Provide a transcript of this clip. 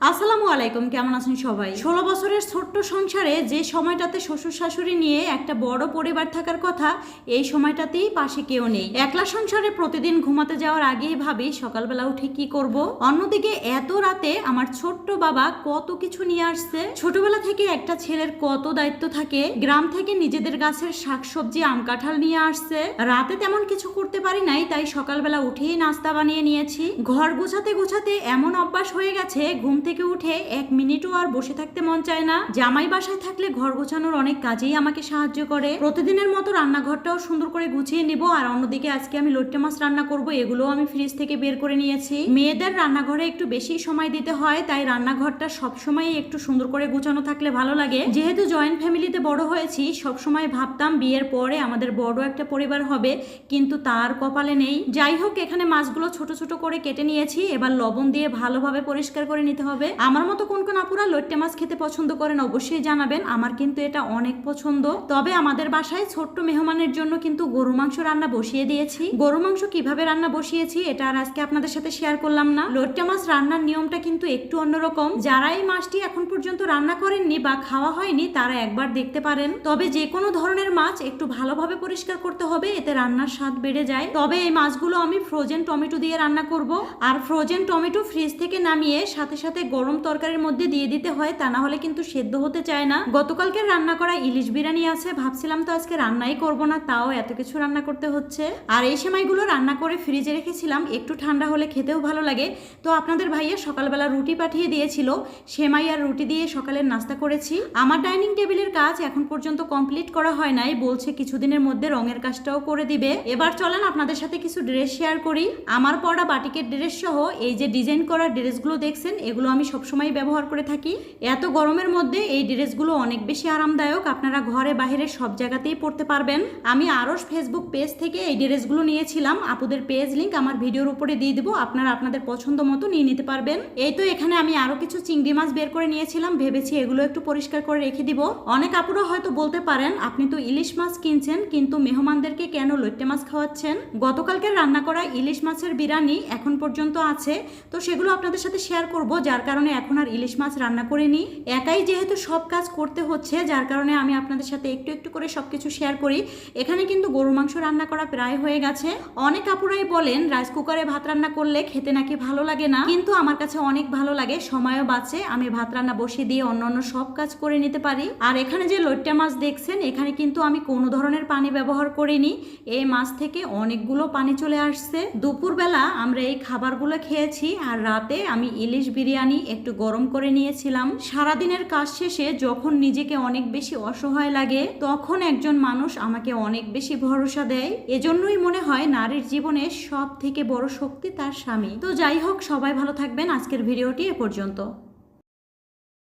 আসসালামু আলাইকুম, কেমন আছেন সবাই? ষোলো বছরের ছোট্ট সংসারে যে সময়টাতে শ্বশুর শাশুড়ি নিয়ে একটা বড় পরিবার থাকার কথা, এই সময়টাতেই পাশে কেউ নেই। একলা সংসারে প্রতিদিন ঘুমাতে যাওয়ার আগেই ভাবি, সকালবেলা উঠে কি করব? অন্যদিকে এত রাতে আমার ছোট্ট বাবা কত কিছু নিয়ে আসছে। ছোটবেলা থেকে একটা ছেলের কত দায়িত্ব থাকে। গ্রাম থেকে নিজেদের গাছের শাকসবজি, আম কাঁঠাল নিয়ে আসছে। রাতে তেমন কিছু করতে পারি নাই, তাই সকালবেলা উঠেই নাস্তা বানিয়ে নিয়েছি। ঘর গোছাতে গোছাতে এমন অভ্যাস হয়ে গেছে, ঘুম থেকে উঠে এক মিনিটও আর বসে থাকতে মন চায় না। জামাই বাসায় থাকলে ঘর গোছানোর অনেক কাজেই আমাকে সাহায্য করে। প্রতিদিনের মতো রান্নাঘরটাও সুন্দর করে গুছিয়ে নিব। আর অন্যদিকে আজকে আমি লট্টে মাছ রান্না করব এগুলো আমি ফ্রিজ থেকে বের করে নিয়েছি। মেয়েদের রান্নাঘরে একটু বেশি সময় দিতে হয়, তাই রান্নাঘরটা সবসময় একটু সুন্দর করে গুছানো থাকলে ভালো লাগে। যেহেতু জয়েন্ট ফ্যামিলিতে বড় হয়েছি, সবসময় ভাবতাম বিয়ের পরে আমাদের বড় একটা পরিবার হবে, কিন্তু তার কপালে নেই। যাই হোক, এখানে মাছগুলো ছোট ছোট করে কেটে নিয়েছি। এবার লবণ দিয়ে ভালোভাবে পরিষ্কার করে নিতে হবে। আমার মতো কোন কোন আপুরা লট্টে মাছ খেতে পছন্দ করেন অবশ্যই জানাবেন। আমার কিন্তু এটা অনেক পছন্দ। তবে আমাদের বাসায় ছোট্ট মেহমানের জন্য কিন্তু গরু মাংস রান্না বসিয়ে দিয়েছি। গরু মাংস কীভাবে রান্না বসিয়েছি, এটা আর আজকে আপনাদের সাথে শেয়ার করলাম না। লট্টে মাছ রান্নার নিয়মটা কিন্তু একটু অন্যরকম। যারা এই মাছটি এখন পর্যন্ত রান্না করেননি বা খাওয়া হয়নি, তারা একবার দেখতে পারেন। তবে যে কোনো ধরনের মাছ একটু ভালোভাবে পরিষ্কার করতে হবে, এতে রান্নার স্বাদ বেড়ে যায়। তবে এই মাছগুলো আমি ফ্রোজেন টমেটো দিয়ে রান্না করব। আর ফ্রোজেন টমেটো ফ্রিজ থেকে নামিয়ে সাথে সাথে গরম তরকারির মধ্যে দিয়ে দিতে হয়, তা না হলে কিন্তু সেদ্ধ হতে চায় না। গতকালকে রান্না করা ইলিশ বিরিয়ানি আছে, ভাবছিলাম তো আজকে রান্নাই করব না, তাও এত কিছু রান্না করতে হচ্ছে। আর এই সেমাইগুলো রান্না করে ফ্রিজে রেখেছিলাম, একটু ঠান্ডা হলে খেতেও ভালো লাগে। তো আপনাদের ভাইয়া সকালবেলা রুটি পাঠিয়ে দিয়েছিল, সেমাই আর রুটি দিয়ে সকালের নাস্তা করেছি। আমার ডাইনিং টেবিলের কাজ এখন পর্যন্ত কমপ্লিট করা হয় নাই, বলছে কিছুদিনের মধ্যে রঙের কাজটাও করে দিবে। এবার চলেন আপনাদের সাথে কিছু ড্রেস শেয়ার করি। আমার পড়া বাটিকের ড্রেস সহ এই যে ডিজাইন করা ড্রেসগুলো দেখছেন, এগুলো আমি সবসময় ব্যবহার করে থাকি। এত গরমের মধ্যে এই ড্রেসগুলো অনেক বেশি আরামদায়ক। আপনারা ঘরে বাইরে সব জায়গাতেই পড়তে পারবেন। আমি আরও ফেসবুক পেজ থেকে এই ড্রেসগুলো নিয়েছিলাম। আপুদের পেজ লিঙ্ক আমার ভিডিওর উপরে দিয়ে দেবো। আপনারা আপনাদের পছন্দ মতো নিয়ে নিতে পারবেন। এই তো এখানে আমি আরও কিছু চিংড়ি মাছ বের করে নিয়েছিলাম। ভেবেছি এগুলো একটু পরিষ্কার করে রেখে দিব। অনেক আপুরা হয়তো বলতে পারেন, আপনি তো ইলিশ মাছ কিনছেন, কিন্তু মেহমানদেরকে কেন লইট্টে মাছ খাওয়াচ্ছেন? গতকালকে রান্না করা ইলিশ মাছের বিরিয়ানি এখন পর্যন্ত আছে। তো সেগুলো আপনাদের সাথে শেয়ার করব, যার কারণে এখন আর ইলিশ মাছ রান্না করে করিনি একাই যেহেতু সব কাজ করতে হচ্ছে, যার কারণে আমি আপনাদের সাথে একটু একটু করে সব কিছু শেয়ার করি। এখানে কিন্তু গরু মাংস রান্না করা প্রায় হয়ে গেছে। অনেক আপুরাই বলেন রাইস কুকারে ভাত রান্না করলে খেতে নাকি ভালো লাগে না। কিন্তু আমার কাছে অনেক ভালো লাগে, সময়ও বাঁচে, আমি ভাত রান্না বসিয়ে দিয়ে অন্য অন্য সব কাজ করে নিতে পারি। আর এখানে যে লইট্টা মাছ দেখছেন, এখানে কিন্তু আমি কোনো ধরনের পানি ব্যবহার করিনি। এই মাছ থেকে অনেকগুলো পানি চলে আসছে। দুপুরবেলা আমরা এই খাবারগুলো খেয়েছি, আর রাতে আমি ইলিশ বিরিয়ানি একটু গরম করে নিয়েছিলাম। সারাদিনের কাজ শেষে যখন নিজেকে অনেক বেশি অসহায় লাগে, তখন একজন মানুষ আমাকে অনেক বেশি ভরসা দেয়। এজন্যই মনে হয় নারীর জীবনে সব থেকে বড় শক্তি তার স্বামী। তো যাই হোক, সবাই ভালো থাকবেন। আজকের ভিডিওটি এ পর্যন্ত।